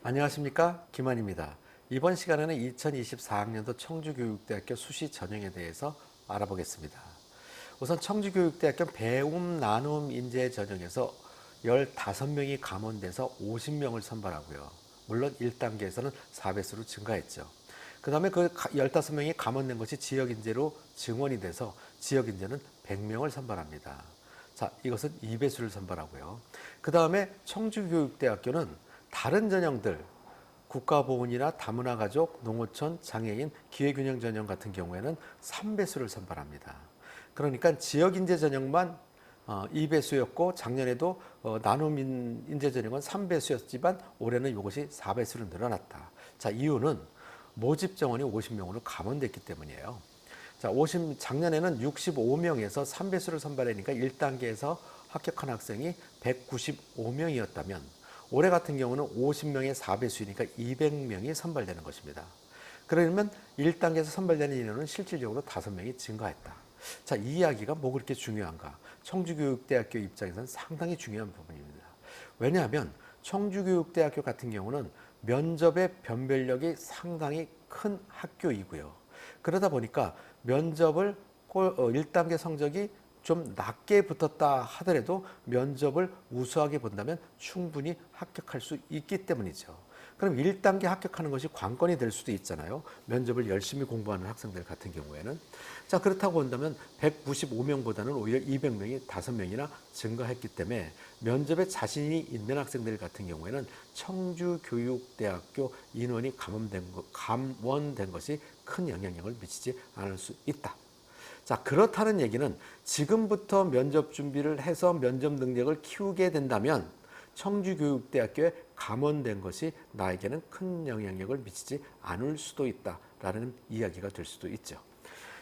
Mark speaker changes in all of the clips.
Speaker 1: 안녕하십니까 김한입니다. 이번 시간에는 2024학년도 청주교육대학교 수시 전형에 대해서 알아보겠습니다. 우선 청주교육대학교 배움 나눔 인재 전형에서 15명이 감원돼서 50명을 선발하고요. 물론 1단계에서는 4배수로 증가했죠. 그 다음에 그 15명이 감원된 것이 지역인재로 증원이 돼서 지역인재는 100명을 선발합니다. 자, 이것은 2배수를 선발하고요. 그 다음에 청주교육대학교는 다른 전형들, 국가보훈이나 다문화 가족, 농어촌, 장애인, 기회균형 전형 같은 경우에는 3배수를 선발합니다. 그러니까 지역 인재 전형만 어, 2배수였고 작년에도 어, 나눔 인- 인재 전형은 3배수였지만 올해는 이것이 4배수로 늘어났다. 자, 이유는 모집 정원이 50명으로 감원됐기 때문이에요. 자, 50 작년에는 65명에서 3배수를 선발하니까 1단계에서 합격한 학생이 195명이었다면 올해 같은 경우는 50명의 4배수이니까 200명이 선발되는 것입니다. 그러면 1단계에서 선발되는 인원은 실질적으로 5명이 증가했다. 자, 이 이야기가 뭐 그렇게 중요한가? 청주교육대학교 입장에서는 상당히 중요한 부분입니다. 왜냐하면 청주교육대학교 같은 경우는 면접의 변별력이 상당히 큰 학교이고요. 그러다 보니까 면접을 꼴- 어, 1단계 성적이 좀 낮게 붙었다 하더라도 면접을 우수하게 본다면 충분히 합격할 수 있기 때문이죠. 그럼 1단계 합격하는 것이 관건이 될 수도 있잖아요. 면접을 열심히 공부하는 학생들 같은 경우에는. 자, 그렇다고 한다면 195명보다는 오히려 200명이 5명이나 증가했기 때문에 면접에 자신이 있는 학생들 같은 경우에는 청주교육대학교 인원이 감원된, 것, 감원된 것이 큰 영향력을 미치지 않을 수 있다. 자, 그렇다는 얘기는 지금부터 면접 준비를 해서 면접 능력을 키우게 된다면 청주교육대학교에 감원된 것이 나에게는 큰 영향력을 미치지 않을 수도 있다라는 이야기가 될 수도 있죠.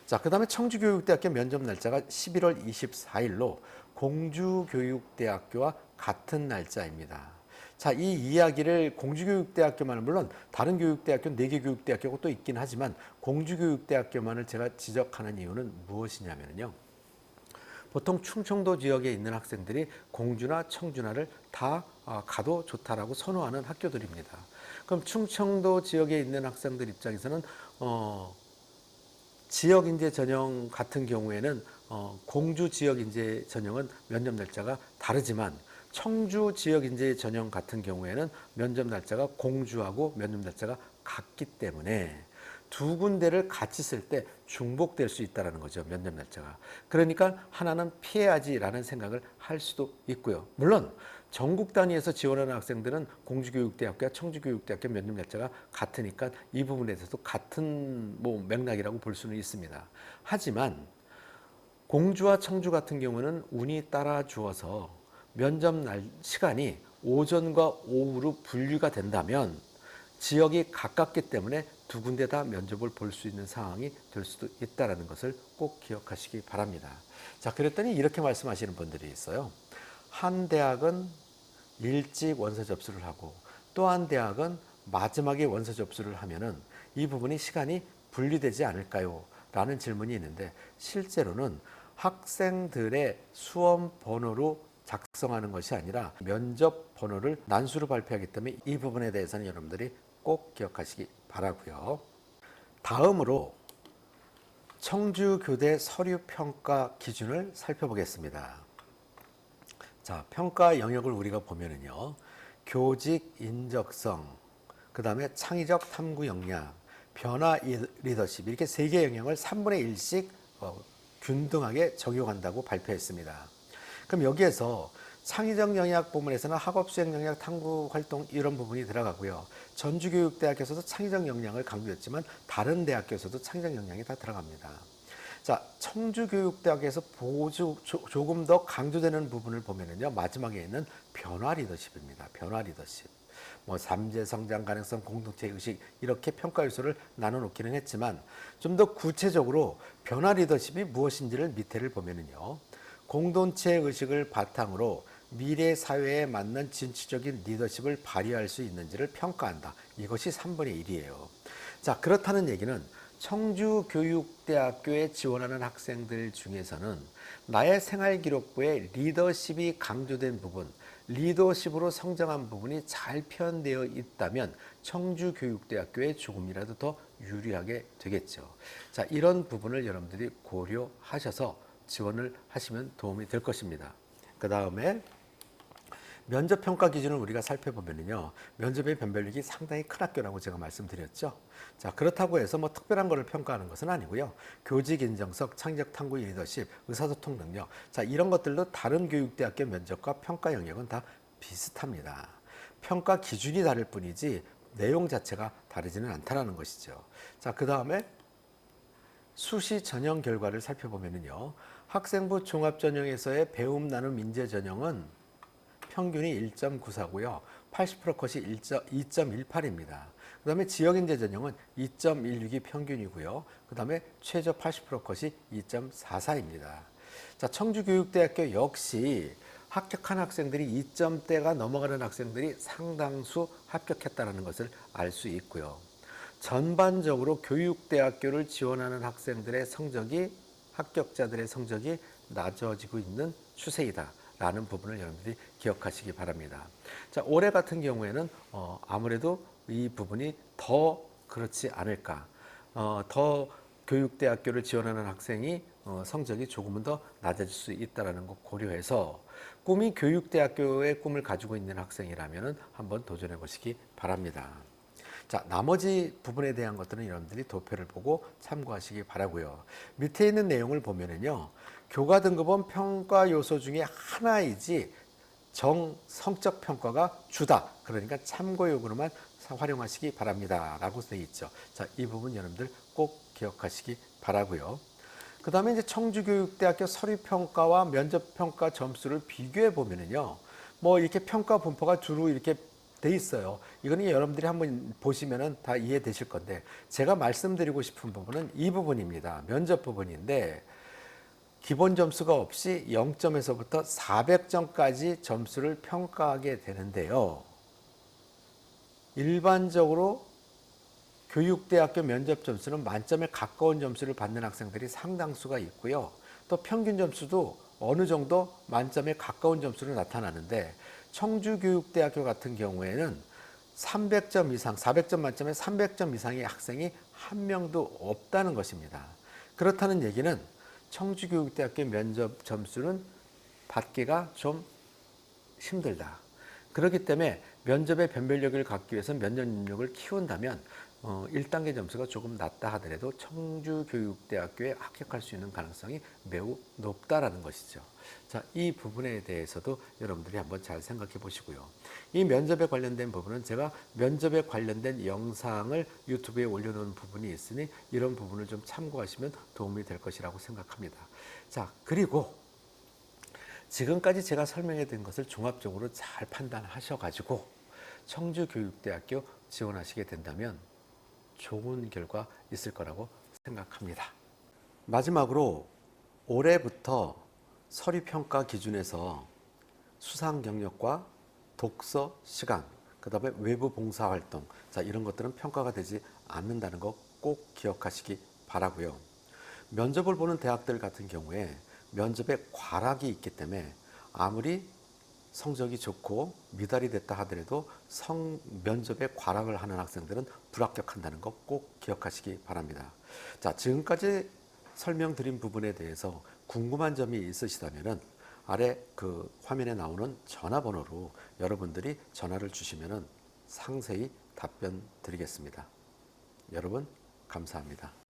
Speaker 1: 자, 그 다음에 청주교육대학교 면접 날짜가 11월 24일로 공주교육대학교와 같은 날짜입니다. 자, 이 이야기를 공주교육대학교만은 물론 다른 교육대학교, 네개 교육대학교가 또 있긴 하지만 공주교육대학교만을 제가 지적하는 이유는 무엇이냐면요. 보통 충청도 지역에 있는 학생들이 공주나 청주나를 다 아, 가도 좋다라고 선호하는 학교들입니다. 그럼 충청도 지역에 있는 학생들 입장에서는 어, 지역 인재 전형 같은 경우에는 어, 공주 지역 인재 전형은 면접 날짜가 다르지만 청주 지역 인재 전형 같은 경우에는 면접 날짜가 공주하고 면접 날짜가 같기 때문에 두 군데를 같이 쓸 때 중복될 수 있다라는 거죠 면접 날짜가. 그러니까 하나는 피해야지라는 생각을 할 수도 있고요. 물론 전국 단위에서 지원하는 학생들은 공주교육대학교와 청주교육대학교 면접 날짜가 같으니까 이 부분에 대해서도 같은 뭐 맥락이라고 볼 수는 있습니다. 하지만 공주와 청주 같은 경우는 운이 따라 주어서 면접 날 시간이 오전과 오후로 분류가 된다면 지역이 가깝기 때문에 두 군데 다 면접을 볼 수 있는 상황이 될 수도 있다라는 것을 꼭 기억하시기 바랍니다. 자, 그랬더니 이렇게 말씀하시는 분들이 있어요. 한 대학은 일찍 원서 접수를 하고 또 한 대학은 마지막에 원서 접수를 하면은 이 부분이 시간이 분리되지 않을까요? 라는 질문이 있는데 실제로는 학생들의 수험 번호로 작성하는 것이 아니라 면접 번호를 난수로 발표하기 때문에 이 부분에 대해서는 여러분들이 꼭 기억하시기 바라고요. 다음으로 청주교대 서류 평가 기준을 살펴보겠습니다. 자, 평가 영역을 우리가 보면은요. 교직 인적성, 그 다음에 창의적 탐구 역량, 변화 이- 리더십 이렇게 세 개 영역을 3분의 1씩 어, 균등하게 적용한다고 발표했습니다. 그럼 여기에서 창의적 영역 부분에서는 학업 수행 영역 탐구 활동 이런 부분이 들어가고요. 전주교육대학에서도 창의적 역량을 강조했지만 다른 대학교에서도 창의적 역량이 다 들어갑니다. 자, 청주교육대학에서 보조, 조, 조금 더 강조되는 부분을 보면은요, 마지막에 있는 변화 리더십입니다. 변화 리더십. 뭐, 잠재 성장 가능성, 공동체 의식, 이렇게 평가 요소를 나눠 놓기는 했지만, 좀 더 구체적으로 변화 리더십이 무엇인지를 밑에를 보면은요, 공동체 의식을 바탕으로 미래 사회에 맞는 진취적인 리더십을 발휘할 수 있는지를 평가한다. 이것이 3분의 1이에요. 자, 그렇다는 얘기는 청주교육대학교에 지원하는 학생들 중에서는 나의 생활기록부에 리더십이 강조된 부분, 리더십으로 성장한 부분이 잘 표현되어 있다면 청주교육대학교에 조금이라도 더 유리하게 되겠죠. 자, 이런 부분을 여러분들이 고려하셔서 지원을 하시면 도움이 될 것입니다. 그 다음에 면접 평가 기준을 우리가 살펴보면요. 면접의 변별력이 상당히 큰 학교라고 제가 말씀드렸죠. 자, 그렇다고 해서 뭐 특별한 거를 평가하는 것은 아니고요. 교직 인정석, 창의적 탐구 리더십, 의사소통 능력. 자, 이런 것들도 다른 교육대학교 면접과 평가 영역은 다 비슷합니다. 평가 기준이 다를 뿐이지 내용 자체가 다르지는 않다라는 것이죠. 자, 그 다음에 수시 전형 결과를 살펴보면요. 학생부 종합 전형에서의 배움 나눔 인재 전형은 평균이 1.94고요. 80% 컷이 2.18입니다. 그 다음에 지역 인재 전형은 2.16이 평균이고요. 그 다음에 최저 80% 컷이 2.44입니다. 자, 청주교육대학교 역시 합격한 학생들이 2점대가 넘어가는 학생들이 상당수 합격했다는 것을 알 수 있고요. 전반적으로 교육대학교를 지원하는 학생들의 성적이 합격자들의 성적이 낮아지고 있는 추세이다. 라는 부분을 여러분들이 기억하시기 바랍니다. 자, 올해 같은 경우에는 어, 아무래도 이 부분이 더 그렇지 않을까. 어, 더 교육대학교를 지원하는 학생이 어, 성적이 조금은 더 낮아질 수 있다는 것 고려해서 꿈이 교육대학교의 꿈을 가지고 있는 학생이라면 한번 도전해 보시기 바랍니다. 자, 나머지 부분에 대한 것들은 여러분들이 도표를 보고 참고하시기 바라고요. 밑에 있는 내용을 보면은요. 교과 등급은 평가 요소 중에 하나이지 정 성적 평가가 주다. 그러니까 참고용으로만 활용하시기 바랍니다라고 되어 있죠. 자, 이 부분 여러분들 꼭 기억하시기 바라고요. 그 다음에 이제 청주교육대학교 서류평가와 면접평가 점수를 비교해 보면은요. 뭐 이렇게 평가 분포가 주로 이렇게 돼 있어요. 이거는 여러분들이 한번 보시면은 다 이해되실 건데 제가 말씀드리고 싶은 부분은 이 부분입니다. 면접 부분인데 기본 점수가 없이 0점에서부터 400점까지 점수를 평가하게 되는데요. 일반적으로 교육대학교 면접 점수는 만점에 가까운 점수를 받는 학생들이 상당수가 있고요. 또 평균 점수도 어느 정도 만점에 가까운 점수로 나타나는데 청주교육대학교 같은 경우에는 300점 이상, 400점 만점에 300점 이상의 학생이 한 명도 없다는 것입니다. 그렇다는 얘기는 청주교육대학교 면접 점수는 받기가 좀 힘들다. 그렇기 때문에 면접의 변별력을 갖기 위해서 면접 능력을 키운다면 어, 1단계 점수가 조금 낮다 하더라도 청주교육대학교에 합격할 수 있는 가능성이 매우 높다라는 것이죠. 자, 이 부분에 대해서도 여러분들이 한번 잘 생각해 보시고요. 이 면접에 관련된 부분은 제가 면접에 관련된 영상을 유튜브에 올려놓은 부분이 있으니 이런 부분을 좀 참고하시면 도움이 될 것이라고 생각합니다. 자, 그리고 지금까지 제가 설명해 드린 것을 종합적으로 잘 판단하셔가지고 청주교육대학교 지원하시게 된다면 좋은 결과 있을 거라고 생각합니다. 마지막으로 올해부터 서류 평가 기준에서 수상 경력과 독서 시간, 그 다음에 외부 봉사 활동, 자, 이런 것들은 평가가 되지 않는다는 거 꼭 기억하시기 바라고요. 면접을 보는 대학들 같은 경우에 면접에 과락이 있기 때문에 아무리 성적이 좋고 미달이 됐다 하더라도 성 면접에 과락을 하는 학생들은 불합격한다는 거꼭 기억하시기 바랍니다. 자, 지금까지 설명드린 부분에 대해서 궁금한 점이 있으시다면은 아래 그 화면에 나오는 전화번호로 여러분들이 전화를 주시면은 상세히 답변 드리겠습니다. 여러분 감사합니다.